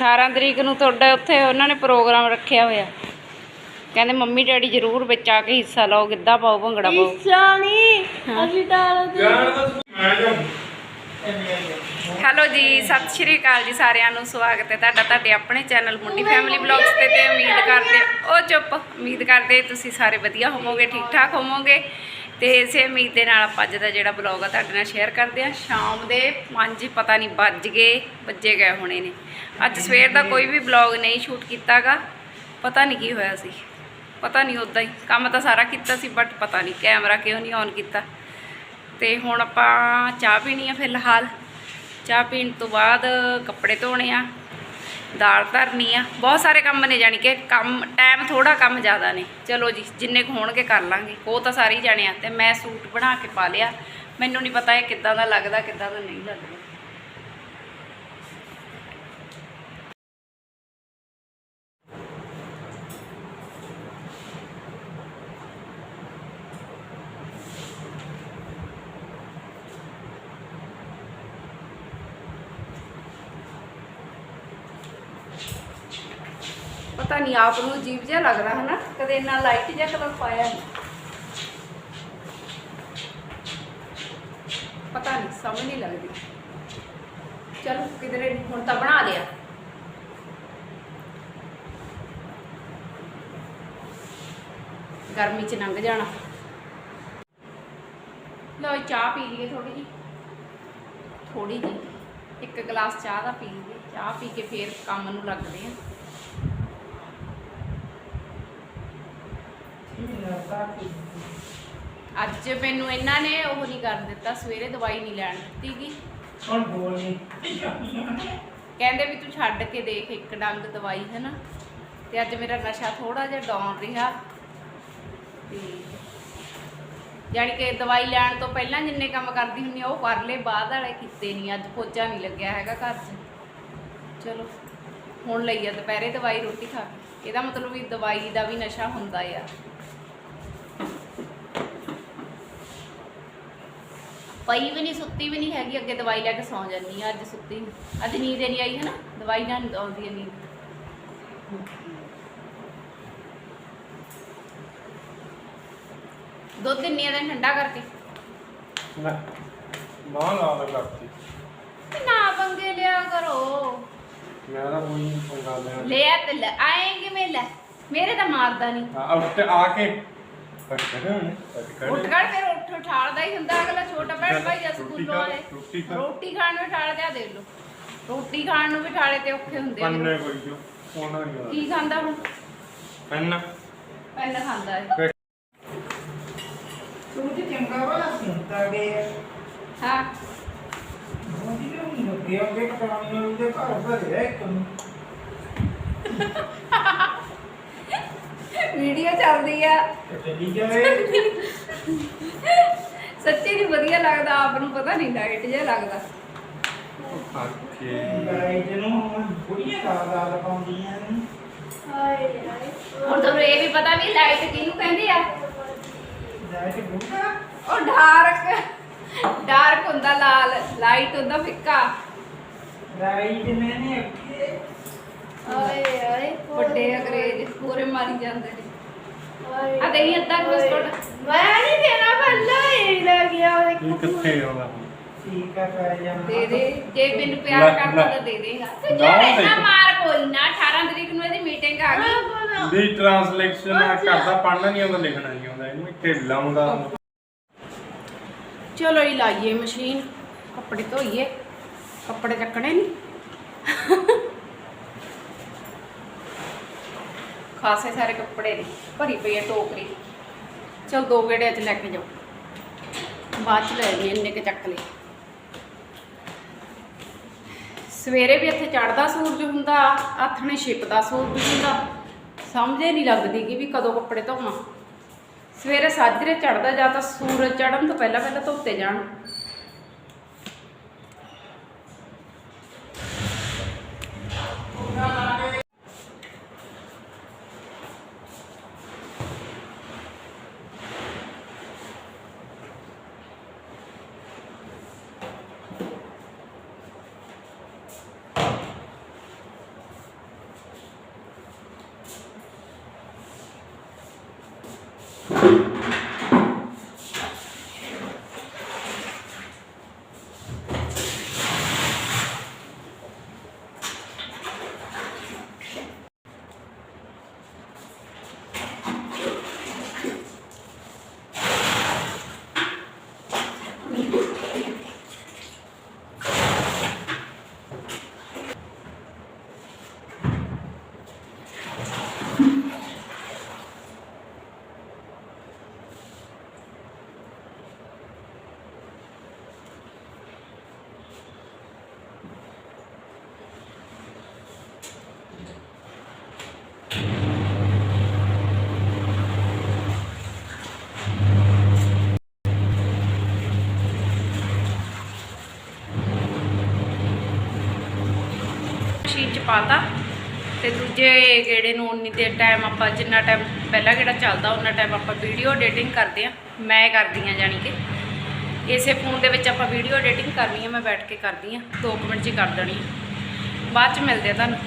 18 ਤਰੀਕ ਨੂੰ ਤੁਹਾਡੇ ਉੱਥੇ ਉਹਨਾਂ ਨੇ ਪ੍ਰੋਗਰਾਮ ਰੱਖਿਆ ਹੋਇਆ। ਕਹਿੰਦੇ ਮੰਮੀ ਡੈਡੀ ਜ਼ਰੂਰ ਵਿੱਚ ਆ ਕੇ ਹਿੱਸਾ ਲਓ ਗਿੱਧਾ ਪਾਓ ਭੰਗੜਾ ਪਾਓ। ਇਸਾਨੀ ਅਸੀਂ ਤਾਂ ਮੈਂ ਜਾ ਹੈਲੋ ਜੀ ਸਤਿ ਸ਼੍ਰੀ ਅਕਾਲ ਜੀ ਸਾਰਿਆਂ ਨੂੰ ਸਵਾਗਤ ਹੈ ਤੁਹਾਡਾ ਤੁਹਾਡੇ ਆਪਣੇ ਚੈਨਲ ਮੁੰਡੀ ਫੈਮਿਲੀ ਬਲੌਗਸ ਤੇ ਤੇ ਉਮੀਦ ਕਰਦੇ ਉਹ ਚੁੱਪ ਉਮੀਦ ਕਰਦੇ ਤੁਸੀਂ ਸਾਰੇ ਵਧੀਆ ਹੋਵੋਗੇ ਠੀਕ ਠਾਕ ਹੋਵੋਗੇ। ਤੇ ਇਸੇ ਉਮੀਦ ਦੇ ਨਾਲ ਆਪਾਂ ਅੱਜ ਦਾ ਜਿਹੜਾ ਬਲੌਗ ਆ ਤੁਹਾਡੇ ਨਾਲ ਸ਼ੇਅਰ ਕਰਦੇ ਆ ਸ਼ਾਮ ਦੇ 5 ਪਤਾ ਨਹੀਂ ਵੱਜ ਗਏ, ਵੱਜੇ ਗਏ ਹੋਣੇ ਨੇ। ਅੱਜ ਸਵੇਰ ਦਾ ਕੋਈ ਵੀ ਬਲੌਗ ਨਹੀਂ ਸ਼ੂਟ ਕੀਤਾਗਾ, ਪਤਾ ਨਹੀਂ ਕੀ ਹੋਇਆ ਸੀ। ਪਤਾ ਨਹੀਂ ਉਦਾਂ ਹੀ, ਕੰਮ ਤਾਂ ਸਾਰਾ ਕੀਤਾ ਸੀ ਬਟ ਪਤਾ ਨਹੀਂ ਕੈਮਰਾ ਕਿਉਂ ਨਹੀਂ ਔਨ ਕੀਤਾ। ਤੇ ਹੁਣ ਆਪਾਂ ਚਾਹ ਪੀਣੀ ਆ ਫਿਲਹਾਲ। ਚਾਹ ਪੀਣ ਤੋਂ ਬਾਅਦ ਕੱਪੜੇ ਧੋਣੇ ਆ। ਦਾਲ ਧਰਨੀ ਆ। ਬਹੁਤ ਸਾਰੇ ਕੰਮ ਨੇ ਜਾਣੀ ਕਿ ਕੰਮ ਟਾਈਮ ਥੋੜਾ ਕੰਮ ਜ਼ਿਆਦਾ ਨੇ। ਚਲੋ ਜੀ, ਜਿੰਨੇ ਕੁ ਹੋਣਗੇ ਕਰ ਲਾਂਗੇ। ਉਹ ਤਾਂ ਸਾਰੇ ਹੀ ਜਾਣੇ ਆ ਤੇ ਮੈਂ ਸੂਟ ਬਣਾ ਕੇ ਪਾ ਲਿਆ। ਮੈਨੂੰ ਨਹੀਂ ਪਤਾ ਇਹ ਕਿੱਦਾਂ ਦਾ ਲੱਗਦਾ, ਕਿੱਦਾਂ ਦਾ ਨਹੀਂ ਲੱਗਦਾ। ਪਤਾ ਨਹੀਂ ਆਪ ਨੂੰ ਅਜੀਬ ਜਿਹਾ ਲੱਗਦਾ, ਹਨਾ? ਕਦੇ ਇੰਨਾ ਲਾਈਟ ਜਿਹਾ ਕਲਰ ਪਾਇਆ ਨਹੀਂ ਪਤਾ ਨਹੀਂ ਸਮਝ ਨਹੀਂ ਲੱਗਦੀ। ਚਲੋ, ਕਿਧਰੇ ਹੁਣ ਤਾਂ ਬਣਾ ਲਿਆ। ਗਰਮੀ ਚ ਲੰਘ ਜਾਣਾ। ਲਓ ਚਾਹ ਪੀ ਲਈਏ ਥੋੜੀ ਜੀ ਥੋੜੀ ਜੀ ਇੱਕ ਗਲਾਸ ਚਾਹ ਦਾ ਪੀ ਲਈਏ। ਚਾਹ ਪੀ ਕੇ ਫੇਰ ਕੰਮ ਨੂੰ ਲੱਗਦੇ ਆ। ਅੱਜ ਮੈਨੂੰ ਇਹਨਾਂ ਨੇ ਉਹ ਨਹੀਂ ਕਰਨ ਦਿੱਤਾ ਸਵੇਰੇ ਦਵਾਈ ਨਹੀਂ ਲੈਣ ਦਿੱਤੀ ਗੀ ਹੁਣ ਬੋਲ ਨਹੀਂ ਕਹਿੰਦੇ ਵੀ ਤੂੰ ਛੱਡ ਕੇ ਦੇਖ ਇੱਕ ਡੰਗ ਦਵਾਈ ਹੈ ਨਾ ਤੇ ਅੱਜ ਮੇਰਾ ਨਸ਼ਾ ਥੋੜਾ ਜਿਹਾ ਡਾਊਨ ਰਿਹਾ। ਤੇ ਜਾਣੀ ਕਿ ਦਵਾਈ ਲੈਣ ਤੋਂ ਪਹਿਲਾਂ ਜਿੰਨੇ ਕੰਮ ਕਰਦੀ ਹੁੰਨੀ ਆ ਉਹ ਕਰ ਲਏ ਬਾਅਦ ਵਾਲੇ ਕੀਤੇ ਨਹੀਂ ਅੱਜ ਪੋਚਾ ਨਹੀਂ ਲੱਗਿਆ ਹੈਗਾ ਘਰ 'ਚ। ਚਲੋ ਹੁਣ ਲਈ ਆ ਦੁਪਹਿਰੇ ਦਵਾਈ ਰੋਟੀ ਖਾ ਕੇ। ਇਹਦਾ ਮਤਲਬ ਵੀ ਦਵਾਈ ਦਾ ਵੀ ਨਸ਼ਾ ਹੁੰਦਾ ਆ। ਪਈ ਵੀ ਨਹੀਂ ਸੁੱਤੀ ਵੀ ਨਹੀਂ ਹੈਗੀ ਅੱਗੇ ਦਵਾਈ ਲੈ ਕੇ ਸੌਂ ਜਾਂਦੀ ਆ ਅੱਜ ਸੁੱਤੀ ਨੀ। ਅੱਜ ਨੀਂਦ ਹੀ ਨਹੀਂ ਆਈ ਹੈ ਨਾ ਦਵਾਈ ਨਾਲ ਆਉਂਦੀ ਹੈ ਨੀਂਦ ਦੁੱਧ ਦਿੰਨੀ ਆ ਤਾਂ ਠੰਡਾ ਕਰਕੇ ਨਾ ਮਾਂ ਲਾ ਦੇ ਕਰਤੀ। ਤੇ ਨਾ ਪੰਗੇ ਲਿਆ ਕਰੋ। ਮੈਂ ਤਾਂ ਕੋਈ ਨਹੀਂ ਪੰਗਾ ਤੇ ਲੈ ਆਏ ਕਿਵੇਂ ਲੈ? ਮੇਰੇ ਤਾਂ ਮਾਰਦਾ ਨਹੀਂ ਆ ਉੱਤੇ ਆ ਕੇ। ਕੱਟ ਕਰ ਉੱਠ ਖੜ ਫਿਰ ਉਠਾਲਦਾ ਹੀ ਹੁੰਦਾ ਅਗਲਾ ਛੋਟਾ ਭੈਣ ਭਾਈ ਜਦ ਰੋਟੀ ਸਕੂਲੋਂ ਖਾ, ਆਏ। ਰੋਟੀ ਖਾ। ਰੋਟੀ ਖਾਣ ਨੂੰ ਉਠਾਲ ਦਿਆ ਦੇ ਲੋ ਰੋਟੀ ਖਾਣ ਨੂੰ ਵੀ ਠਾਲੇ ਤੇ ਔਖੇ ਹੁੰਦੇ ਪੰਨੇ ਨੇ ਕੋਈ ਜੋ ਉਹਨਾਂ ਕੀ ਨਹੀਂ ਖਾਂਦਾ ਹੁਣ? ਪੰਨਾ। ਪੈਨ ਖਾਂਦਾ ਹੈ ਸੂਟ ਚੰਗਾ ਵਾਲਾ ਸੁਣਦਾ ਗੇ ਹਾਂ। ਮੋਦੀ ਦੇ ਹੁਣ ਲੱਗੇ ਅੱਗੇ ਕਟਾਉਣ ਨੂੰ ਦੇ ਘਰ ਭਰਿਆ ਇੱਕ ਨੂੰ। ਵੀਡੀਓ ਚੱਲਦੀ ਆ। ਤੇ ਚੱਲੀ ਜਾਵੇ। ਸੱਚੀ ਨਹੀਂ ਵਧੀਆ ਲੱਗਦਾ ਆਪ ਨੂੰ ਪਤਾ ਨਹੀਂ ਲਾਈਟ ਜਿਹਾ ਲੱਗਦਾ। ਹੁਣ ਤੁਹਾਨੂੰ ਇਹ ਵੀ ਪਤਾ ਵੀ ਲਾਈਟ ਕਿਹਨੂੰ ਕਹਿੰਦੇ ਆ? ਉਹ ਡਾਰਕ ਡਾਰਕ ਹੁੰਦਾ ਲਾਲ ਲਾਈਟ ਹੁੰਦਾ ਫਿੱਕਾ। ਓਏ ਓਏ ਵੱਡੇ ਅੰਗਰੇਜ਼ ਪੂਰੇ ਮਾਰੀ ਜਾਂਦੇ ਨੇ। ਆ ਦੇਈ ਅੱਧਾ ਕੁ ਬਿਸਕੁਟ। ਮੈਂ ਨਹੀਂ ਦੇਣਾ ਪਹਿਲਾਂ ਹੀ ਲੱਗ ਗਿਆ ਇਹ ਕਿੱਥੇ ਆਉਂਦਾ ਠੀਕ ਆ ਪੈ ਜਾਂਦਾ ਦੇ ਦੇ ਜੇ ਮੈਨੂੰ ਪਿਆਰ ਲੈ, ਕਰਦਾ ਲੈ। ਤਾਂ ਦੇ ਦੇਗਾ ਤੇ ਨਾ ਜਿਹੜੇ ਦੇ ਨਾ ਦੇ। ਮਾਰ ਕੋਈ ਨਾ 18 ਤਰੀਕ ਨੂੰ ਇਹਦੀ ਮੀਟਿੰਗ ਆ ਗਈ। ਦੀ ਟ੍ਰਾਂਸਲੇਸ਼ਨ ਕਰਦਾ ਪੜਨਾ ਨਹੀਂ ਆਉਂਦਾ ਲਿਖਣਾ ਨਹੀਂ ਆਉਂਦਾ ਇਹਨੂੰ ਇੱਥੇ ਲਾਉਂਦਾ। ਚਲੋ ਹੀ ਲਾਈਏ ਮਸ਼ੀਨ ਕੱਪੜੇ ਧੋਈਏ ਕੱਪੜੇ ਚੱਕਣੇ ਨਹੀਂ ਖਾਸੇ ਸਾਰੇ ਕੱਪੜੇ ਨੇ ਭਰੀ ਪਈ ਹੈ ਟੋਕਰੀ। ਚਲ ਦੋ ਗੇੜਿਆਂ ਚ ਲੈ ਕੇ ਜਾਓ। ਬਾਅਦ ਚ ਲੈ ਜਾਈਏ ਇੰਨੇ ਕੁ ਚੱਕ ਲਈ ਸਵੇਰੇ ਵੀ ਇੱਥੇ ਚੜਦਾ ਸੂਰਜ ਹੁੰਦਾ ਆਥਣੇ ਛਿਪਦਾ ਸੂਰਜ ਹੁੰਦਾ। ਸਮਝੇ ਨਹੀਂ ਲੱਗਦੀ ਕਿ ਵੀ ਕਦੋਂ ਕੱਪੜੇ ਧੋਵਾਂ। ਸਵੇਰੇ ਸਾਜਰੇ ਚੜਦਾ ਜਾਂ ਤਾਂ ਸੂਰਜ ਚੜਨ ਤੋਂ ਪਹਿਲਾਂ ਪਹਿਲਾਂ ਧੋਤੇ ਜਾਣ। ਮਸ਼ੀਨ ਚ ਪਾਤਾ। ਤੇ ਦੂਜੇ ਗੇੜੇ ਨੂੰ ਉਨੀ ਦੇਰ ਟਾਈਮ ਆਪਾਂ ਜਿੰਨਾ ਟਾਈਮ ਪਹਿਲਾ ਗੇੜਾ ਚੱਲਦਾ ਉਹਨਾਂ ਟਾਈਮ ਆਪਾਂ ਵੀਡੀਓ ਐਡੀਟਿੰਗ ਕਰਦੇ ਆ। ਮੈਂ ਕਰਦੀ ਆ ਜਾਣੀ ਕਿ। ਇਸੇ ਫੋਨ ਦੇ ਵਿੱਚ ਆਪਾਂ ਵੀਡੀਓ ਐਡੀਟਿੰਗ ਕਰਨੀ ਆ, ਮੈਂ ਬੈਠ ਕੇ ਕਰਦੀ ਆ। 2 ਮਿੰਟ 'ਚ ਕਰ ਦੇਣੀ ਆ। ਬਾਅਦ 'ਚ ਮਿਲਦੇ ਆ ਤੁਹਾਨੂੰ।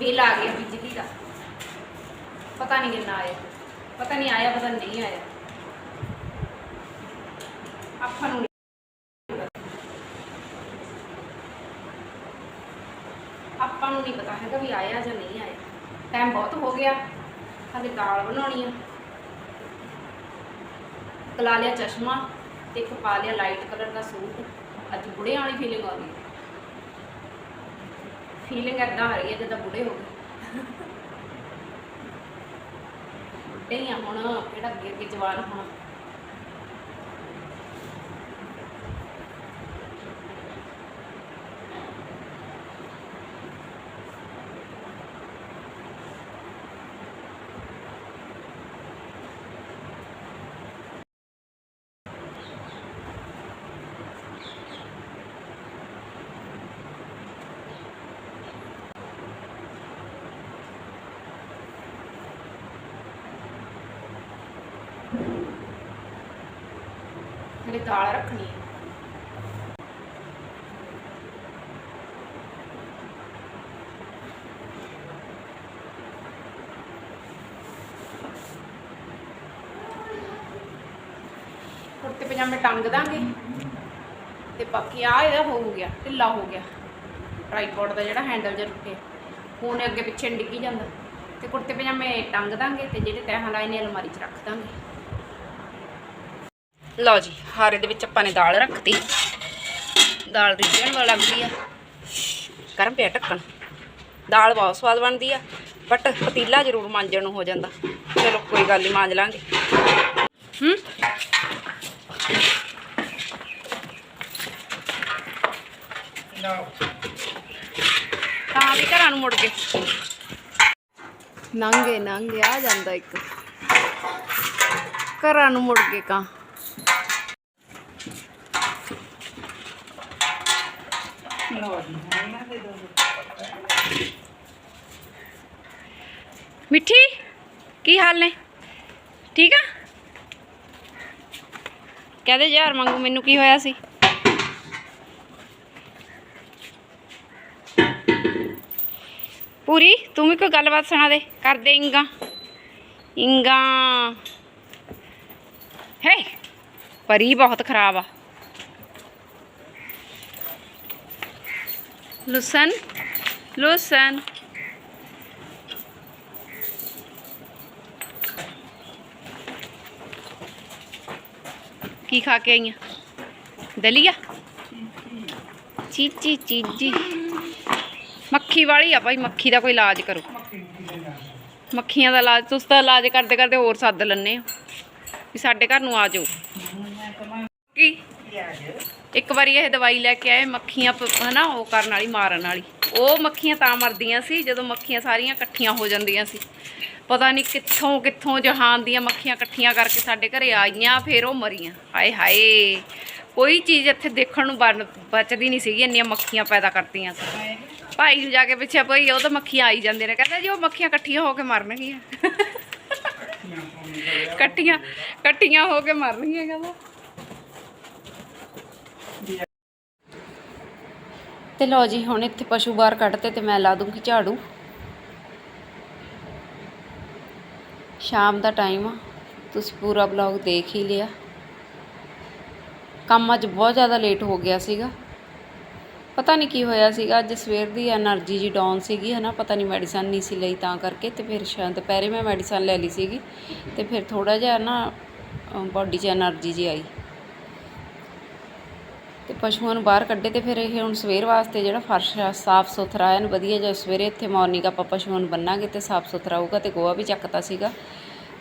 ਬਿੱਲ ਆ ਗਿਆ ਬਿਜਲੀ ਦਾ ਪਤਾ ਨਹੀਂ ਕਿੰਨਾ ਆਇਆ। ਪਤਾ ਨਹੀਂ ਆਇਆ, ਪਤਾ ਨਹੀਂ ਆਇਆ। ਆਪਾਂ ਨੂੰ ਆਪਾਂ ਨੂੰ ਨਹੀਂ ਪਤਾ ਹੈਗਾ ਵੀ ਆਇਆ ਜਾਂ ਨਹੀਂ ਆਇਆ। ਟਾਈਮ ਬਹੁਤ ਹੋ ਗਿਆ। ਹਾਲੇ ਦਾਲ ਬਣਾਉਣੀ ਆ। ਕਲਾ ਲਿਆ ਚਸ਼ਮਾ ਤੇ ਇੱਕ ਪਾ ਲਿਆ ਲਾਈਟ ਕਲਰ ਦਾ ਸੂਟ। ਅੱਜ ਬੁੜੇ ਵਾਲੀ ਫੀਲਿੰਗ ਆ ਫੀਲਿੰਗ ਐਦਾਂ ਆ ਰਹੀ ਹੈ ਜਿੱਦਾਂ ਬੁੜੇ ਹੋ ਗਏ। ਬੁੱਢੇ ਹੀ ਆ ਹੁਣ, ਕਿਹੜਾ ਅੱਗੇ ਅੱਗੇ ਜਵਾਨ ਹੋਣਾ। ਹਲੇ ਦਾਲ ਰੱਖਣੀ ਹੈ। ਕੁੜਤੇ ਪਜਾਮੇ ਟੰਗ ਦਾਂਗੇ। ਤੇ ਬਾਕੀ ਆ ਇਹਦਾ ਹੋ ਗਿਆ, ਢਿੱਲਾ ਹੋ ਗਿਆ। ਟ੍ਰਾਈਪੋਡ ਦਾ ਜਿਹੜਾ ਹੈਂਡਲ ਜਿਹਾ ਟੁੱਟਿਆ। ਹੁਣ ਅੱਗੇ ਪਿੱਛੇ ਡਿੱਗੀ ਜਾਂਦਾ। ਤੇ ਕੁੜਤੇ ਪਜਾਮੇ ਟੰਗ ਦਾਂਗੇ ਤੇ ਜਿਹੜੇ ਤੈਹਾਂ ਲਾਏ ਨੇ ਅਲਮਾਰੀ 'ਚ ਰੱਖ ਦਾਂਗੇ। ਲਓ ਜੀ, ਹਾਰੇ ਦੇ ਵਿੱਚ ਆਪਾਂ ਨੇ ਦਾਲ ਰੱਖਤੀ। ਦਾਲ ਰਿੱਝਣ ਵਾਲੀ ਲੱਗਦੀ ਆ। ਗਰਮ ਪਿਆ ਢੱਕਣ। ਦਾਲ ਬਹੁਤ ਸਵਾਦ ਬਣਦੀ ਆ ਬਟ ਪਤੀਲਾ ਜ਼ਰੂਰ ਮਾਂਜਣ ਨੂੰ ਹੋ ਜਾਂਦਾ। ਚਲੋ, ਕੋਈ ਗੱਲ ਨਹੀਂ ਮਾਂਜ ਲਾਂਗੇ। ਹੂੰ? ਤਾਂ ਵੀ ਘਰਾਂ ਨੂੰ ਮੁੜ ਕੇ ਨੰਗੇ ਨੰਗੇ, ਆ ਜਾਂਦਾ ਇੱਕ। ਘਰਾਂ ਨੂੰ ਮੁੜ ਕੇ ਕਾਂ ਮਿੱਠੀ ਕੀ ਹਾਲ ਨੇ ਠੀਕ ਆ ਕਹਦੇ ਯਾਰ ਮੰਗੂ ਮੈਨੂੰ ਕੀ ਹੋਇਆ ਸੀ ਪੂਰੀ ਤੂੰ ਵੀ ਕੋਈ ਗੱਲਬਾਤ ਸੁਣਾ ਦੇ ਕਰ ਦੇ ਇੰਗਾ ਇੰਗਾ ਹੈ ਪਰੀ ਬਹੁਤ ਖਰਾਬ ਆ ਲੁਸਨ ਲੁਸਨ ਕੀ ਖਾ ਕੇ ਆਈਆਂ ਦਲੀਆ? ਚੀਚੀ ਚੀਜੀ ਮੱਖੀ ਵਾਲੀ ਆ ਭਾਈ, ਮੱਖੀ ਦਾ ਕੋਈ ਇਲਾਜ ਕਰੋ। ਮੱਖੀਆਂ ਦਾ ਇਲਾਜ, ਤੁਸੀਂ ਤਾਂ ਇਲਾਜ ਕਰਦੇ ਕਰਦੇ ਹੋਰ ਸੱਦ ਲੈਣੇ ਹੋ। ਵੀ ਸਾਡੇ ਘਰ ਨੂੰ ਆ ਜਾਓ। ਕੀ? ਇੱਕ ਵਾਰੀ ਇਹ ਦਵਾਈ ਲੈ ਕੇ ਆਏ ਮੱਖੀਆਂ ਹਨਾ ਉਹ ਕਰਨ ਵਾਲੀ ਮਾਰਨ ਵਾਲੀ। ਉਹ ਮੱਖੀਆਂ ਤਾਂ ਮਰਦੀਆਂ ਸੀ ਜਦੋਂ ਮੱਖੀਆਂ ਸਾਰੀਆਂ ਇਕੱਠੀਆਂ ਹੋ ਜਾਂਦੀਆਂ ਸੀ। ਪਤਾ ਨਹੀਂ ਕਿੱਥੋਂ ਕਿੱਥੋਂ ਜਹਾਨ ਦੀਆਂ ਮੱਖੀਆਂ ਇਕੱਠੀਆਂ ਕਰਕੇ ਸਾਡੇ ਘਰੇ ਆਈਆਂ ਫਿਰ ਉਹ ਮਰੀਆਂ। ਹਾਏ ਹਾਏ। ਕੋਈ ਚੀਜ਼ ਇੱਥੇ ਦੇਖਣ ਨੂੰ ਬਚਦੀ ਨਹੀਂ ਸੀਗੀ ਇੰਨੀਆਂ ਮੱਖੀਆਂ ਪੈਦਾ ਕਰਤੀਆਂ ਸੀ। ਭਾਈ ਨੂੰ ਜਾ ਕੇ ਪੁੱਛਿਆ ਭਾਈ ਉਹ ਤਾਂ ਮੱਖੀਆਂ ਆਈ ਜਾਂਦੇ ਨੇ। ਕਹਿੰਦਾ ਜੀ ਉਹ ਮੱਖੀਆਂ ਇਕੱਠੀਆਂ ਹੋ ਕੇ ਮਰਨਗੀਆਂ। ਇਕੱਠੀਆਂ ਇਕੱਠੀਆਂ ਹੋ ਕੇ ਮਰਨਗੀਆਂ ਕਹਿੰਦਾ। ਤੇ ਲਓ ਜੀ, ਹੁਣ ਇੱਥੇ ਪਸ਼ੂ ਬਾਹਰ ਕੱਢਤੇ ਤੇ ਮੈਂ ਲਾ ਦੂੰਗੀ ਝਾੜੂ। ਸ਼ਾਮ ਦਾ ਟਾਈਮ ਆ, ਤੁਸੀਂ ਪੂਰਾ ਬਲੌਗ ਦੇਖ ਹੀ ਲਿਆ। ਕੰਮ ਅੱਜ ਬਹੁਤ ਜ਼ਿਆਦਾ ਲੇਟ ਹੋ ਗਿਆ ਸੀਗਾ। ਪਤਾ ਨਹੀਂ ਕੀ ਹੋਇਆ ਸੀਗਾ, ਅੱਜ ਸਵੇਰ ਦੀ એનર્ਜੀ ਜੀ ਡਾਊਨ ਸੀਗੀ, ਹਨਾ, ਪਤਾ ਨਹੀਂ ਮੈਡੀਸਨ ਨਹੀਂ ਸੀ ਲਈ ਤਾਂ ਕਰਕੇ ਤੇ ਫਿਰ ਸ਼ਾਮ ਦੁਪਹਿਰੇ ਮੈਂ ਮੈਡੀਸਨ ਲੈ ਲਈ ਸੀਗੀ ਤੇ ਫਿਰ ਥੋੜਾ ਜਿਹਾ ਨਾ ਬਾਡੀ 'ਚ એનર્ਜੀ ਜੀ ਆਈ। ਤੇ ਪਸ਼ੂਆਂ ਨੂੰ ਬਾਹਰ ਕੱਢੇ ਤੇ ਫਿਰ ਇਹ ਹੁਣ ਸਵੇਰ ਵਾਸਤੇ ਜਿਹੜਾ ਫਰਸ਼ ਆ, ਸਾਫ਼ ਸੁਥਰਾ ਐਨ ਵਧੀਆ ਜਿਹਾ ਸਵੇਰੇ ਇੱਥੇ ਮਾਰਨਿੰਗ ਆਪਾਂ ਪਸ਼ੂਆਂ ਨੂੰ ਬੰਨਾਂਗੇ ਤੇ ਸਾਫ਼ ਸੁਥਰਾ ਹੋਊਗਾ ਤੇ ਗੋਹਾ ਵੀ ਚੱਕਤਾ ਸੀਗਾ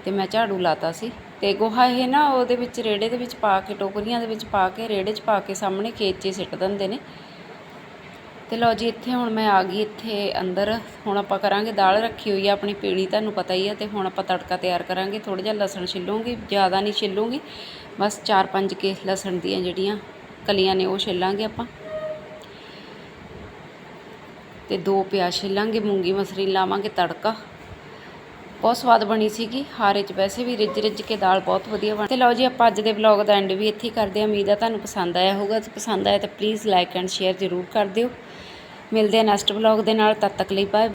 ਤੇ ਮੈਂ ਝਾੜੂ ਲਾਤਾ ਸੀ ਤੇ ਗੋਹਾ ਇਹ ਨਾ ਉਹਦੇ ਵਿੱਚ ਰੇੜੇ ਦੇ ਵਿੱਚ ਪਾ ਕੇ, ਟੋਕਰੀਆਂ ਦੇ ਵਿੱਚ ਪਾ ਕੇ, ਰੇੜੇ 'ਚ ਪਾ ਕੇ ਸਾਹਮਣੇ ਖੇਤ 'ਚ ਸਿੱਟ ਦਿੰਦੇ ਨੇ। ਤੇ ਲਓ ਜੀ ਇੱਥੇ ਹੁਣ ਮੈਂ ਆ ਗਈ ਇੱਥੇ ਅੰਦਰ, ਹੁਣ ਆਪਾਂ ਕਰਾਂਗੇ ਦਾਲ ਰੱਖੀ ਹੋਈ ਆ, ਆਪਣੀ ਪੀਣੀ ਤੁਹਾਨੂੰ ਪਤਾ ਹੀ ਆ ਤੇ ਹੁਣ ਆਪਾਂ ਤੜਕਾ ਤਿਆਰ ਕਰਾਂਗੇ ਥੋੜਾ ਜਿਹਾ ਲਸਣ ਛਿੱਲੂੰਗੀ, ਜ਼ਿਆਦਾ ਨਹੀਂ ਛਿੱਲੂੰਗੀ, ਬਸ 4-5 ਕੇ ਲਸਣ ਦੀਆਂ ਜਿਹੜੀਆਂ ਕਲੀਆਂ ਨੇ, ਉਹ ਛਿੱਲਾਂਗੇ ਆਪਾਂ। ਤੇ ਦੋ ਪਿਆਜ਼ ਛਿੱਲਾਂਗੇ, ਮੂੰਗੀ ਮਸਰੀ ਲਾਵਾਂਗੇ ਤੜਕਾ। ਬਹੁਤ ਸਵਾਦ ਬਣੀ ਸੀਗੀ, ਹਾਰੇ 'ਚ ਵੈਸੇ ਵੀ ਰਿੱਝ ਰਿੱਝ ਕੇ ਦਾਲ ਬਹੁਤ ਵਧੀਆ ਬਣੀ ਤੇ ਲਓ ਜੀ, ਆਪਾਂ ਅੱਜ ਦੇ ਵਲੌਗ ਦਾ ਐਂਡ ਵੀ ਇੱਥੇ ਹੀ ਕਰਦੇ ਹਾਂ। ਉਮੀਦ ਆ ਤੁਹਾਨੂੰ ਪਸੰਦ ਆਇਆ ਹੋਊਗਾ। ਜੇ ਪਸੰਦ ਆਇਆ ਤਾਂ ਪਲੀਜ਼ ਲਾਈਕ ਐਂਡ ਸ਼ੇਅਰ ਜ਼ਰੂਰ ਕਰ ਦਿਓ। ਮਿਲਦੇ ਆ ਨੈਕਸਟ ਵਲੌਗ ਦੇ ਨਾਲ, ਤਦ ਤੱਕ ਲਈ ਬਾਏ